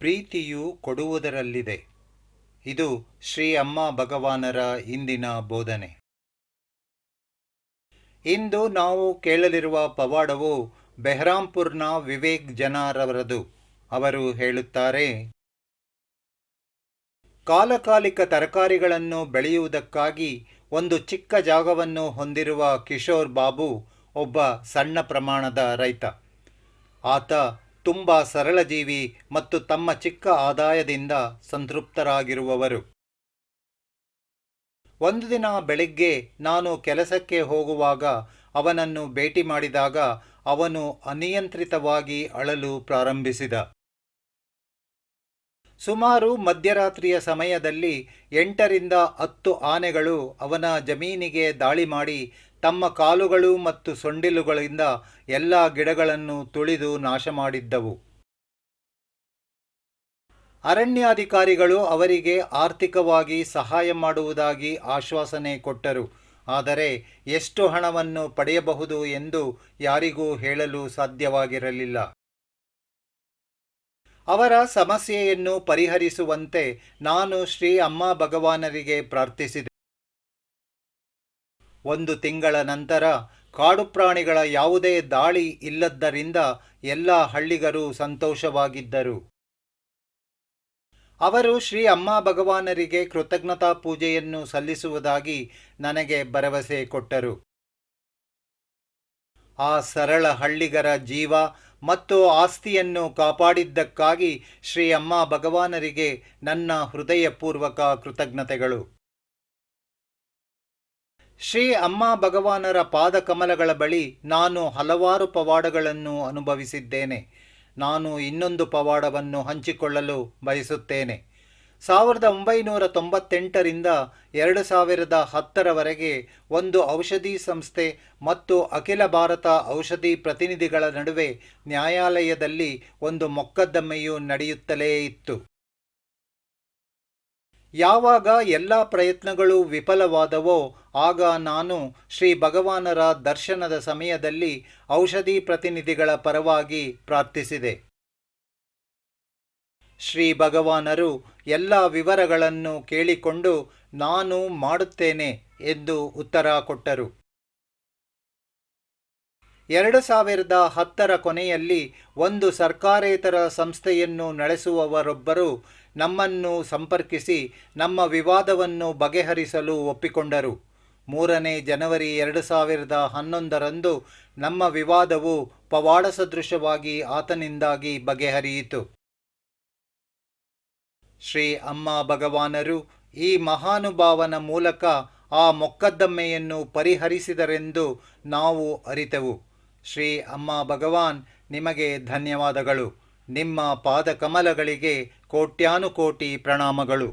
ಪ್ರೀತಿಯು ಕೊಡುವುದರಲ್ಲಿದೆ. ಇದು ಶ್ರೀ ಅಮ್ಮ ಭಗವಾನರ ಇಂದಿನ ಬೋಧನೆ. ಇಂದು ನಾವು ಕೇಳಲಿರುವ ಪವಾಡವು ಬೆಹ್ರಾಂಪುರ್ನ ವಿವೇಕ್ ಜನಾರವರದು. ಅವರು ಹೇಳುತ್ತಾರೆ, ಕಾಲಕಾಲಿಕ ತರಕಾರಿಗಳನ್ನು ಬೆಳೆಯುವುದಕ್ಕಾಗಿ ಒಂದು ಚಿಕ್ಕ ಜಾಗವನ್ನು ಹೊಂದಿರುವ ಕಿಶೋರ್ ಬಾಬು ಒಬ್ಬ ಸಣ್ಣ ಪ್ರಮಾಣದ ರೈತ. ಆತ ತುಂಬ ಸರಳ ಜೀವಿ ಮತ್ತು ತಮ್ಮ ಚಿಕ್ಕ ಆದಾಯದಿಂದ ಸಂತೃಪ್ತರಾಗಿರುವವರು. ಒಂದು ದಿನ ಬೆಳಿಗ್ಗೆ ನಾನು ಕೆಲಸಕ್ಕೆ ಹೋಗುವಾಗ ಅವನನ್ನು ಭೇಟಿ ಮಾಡಿದಾಗ ಅವನು ಅನಿಯಂತ್ರಿತವಾಗಿ ಅಳಲು ಪ್ರಾರಂಭಿಸಿದ. ಸುಮಾರು ಮಧ್ಯರಾತ್ರಿಯ ಸಮಯದಲ್ಲಿ ಎಂಟರಿಂದ ಹತ್ತು ಆನೆಗಳು ಅವನ ಜಮೀನಿಗೆ ದಾಳಿ ಮಾಡಿ ತಮ್ಮ ಕಾಲುಗಳು ಮತ್ತು ಸೊಂಡಿಲುಗಳಿಂದ ಎಲ್ಲ ಗಿಡಗಳನ್ನು ತುಳಿದು ನಾಶ ಮಾಡಿದ್ದವು ಅರಣ್ಯಾಧಿಕಾರಿಗಳು ಅವರಿಗೆ ಆರ್ಥಿಕವಾಗಿ ಸಹಾಯ ಮಾಡುವುದಾಗಿ ಆಶ್ವಾಸನೆ ಕೊಟ್ಟರು. ಆದರೆ ಎಷ್ಟು ಹಣವನ್ನು ಪಡೆಯಬಹುದು ಎಂದು ಯಾರಿಗೂ ಹೇಳಲು ಸಾಧ್ಯವಾಗಿರಲಿಲ್ಲ. ಅವರ ಸಮಸ್ಯೆಯನ್ನು ಪರಿಹರಿಸುವಂತೆ ನಾನು ಶ್ರೀ ಅಮ್ಮ ಭಗವಾನರಿಗೆ ಪ್ರಾರ್ಥಿಸಿದೆ. ಒಂದು ತಿಂಗಳ ನಂತರ ಕಾಡು ಪ್ರಾಣಿಗಳ ಯಾವುದೇ ದಾಳಿ ಇಲ್ಲದ್ದರಿಂದ ಎಲ್ಲ ಹಳ್ಳಿಗರು ಸಂತೋಷವಾಗಿದ್ದರು. ಅವರು ಶ್ರೀ ಅಮ್ಮ ಭಗವಾನರಿಗೆ ಕೃತಜ್ಞತಾ ಪೂಜೆಯನ್ನು ಸಲ್ಲಿಸುವುದಾಗಿ ನನಗೆ ಭರವಸೆ ಕೊಟ್ಟರು. ಆ ಸರಳ ಹಳ್ಳಿಗರ ಜೀವ ಮತ್ತು ಆಸ್ತಿಯನ್ನು ಕಾಪಾಡಿದ್ದಕ್ಕಾಗಿ ಶ್ರೀ ಅಮ್ಮ ಭಗವಾನರಿಗೆ ನನ್ನ ಹೃದಯಪೂರ್ವಕ ಕೃತಜ್ಞತೆಗಳು. ಶ್ರೀ ಅಮ್ಮ ಭಗವಾನರ ಪಾದಕಮಲಗಳ ಬಳಿ ನಾನು ಹಲವಾರು ಪವಾಡಗಳನ್ನು ಅನುಭವಿಸಿದ್ದೇನೆ. ನಾನು ಇನ್ನೊಂದು ಪವಾಡವನ್ನು ಹಂಚಿಕೊಳ್ಳಲು ಬಯಸುತ್ತೇನೆ. ಸಾವಿರದ ಒಂಬೈನೂರ ತೊಂಬತ್ತೆಂಟರಿಂದ ಎರಡು ಸಾವಿರದ ಹತ್ತರವರೆಗೆ ಒಂದು ಔಷಧಿ ಸಂಸ್ಥೆ ಮತ್ತು ಅಖಿಲ ಭಾರತ ಔಷಧಿ ಪ್ರತಿನಿಧಿಗಳ ನಡುವೆ ನ್ಯಾಯಾಲಯದಲ್ಲಿ ಒಂದು ಮೊಕದ್ದಮೆಯು ನಡೆಯುತ್ತಲೇ ಇತ್ತು. ಯಾವಾಗ ಎಲ್ಲ ಪ್ರಯತ್ನಗಳು ವಿಫಲವಾದವೋ ಆಗ ನಾನು ಶ್ರೀ ಭಗವಾನರ ದರ್ಶನದ ಸಮಯದಲ್ಲಿ ಔಷಧಿ ಪ್ರತಿನಿಧಿಗಳ ಪರವಾಗಿ ಪ್ರಾರ್ಥಿಸಿದೆ. ಶ್ರೀ ಭಗವಾನರು ಎಲ್ಲ ವಿವರಗಳನ್ನು ಕೇಳಿಕೊಂಡು, ನಾನು ಮಾಡುತ್ತೇನೆ ಎಂದು ಉತ್ತರ ಕೊಟ್ಟರು. ಎರಡು ಸಾವಿರದ ಹತ್ತರ ಕೊನೆಯಲ್ಲಿ ಒಂದು ಸರ್ಕಾರೇತರ ಸಂಸ್ಥೆಯನ್ನು ನಡೆಸುವವರೊಬ್ಬರು ನಮ್ಮನ್ನು ಸಂಪರ್ಕಿಸಿ ನಮ್ಮ ವಿವಾದವನ್ನು ಬಗೆಹರಿಸಲು ಒಪ್ಪಿಕೊಂಡರು. ಮೂರನೇ ಜನವರಿ ಎರಡು ಸಾವಿರದ ಹನ್ನೊಂದರಂದು ನಮ್ಮ ವಿವಾದವು ಪವಾಡ ಸದೃಶವಾಗಿ ಆತನಿಂದಾಗಿ ಬಗೆಹರಿಯಿತು. ಶ್ರೀ ಅಮ್ಮ ಭಗವಾನರು ಈ ಮಹಾನುಭಾವನ ಮೂಲಕ ಆ ಮೊಕ್ಕದ್ದಮ್ಮೆಯನ್ನು ಪರಿಹರಿಸಿದರೆಂದು ನಾವು ಅರಿತೆವು. ಶ್ರೀ ಅಮ್ಮ ಭಗವಾನ್, ನಿಮಗೆ ಧನ್ಯವಾದಗಳು. ನಿಮ್ಮ ಪಾದಕಮಲಗಳಿಗೆ ಕೋಟ್ಯಾನುಕೋಟಿ ಪ್ರಣಾಮಗಳು.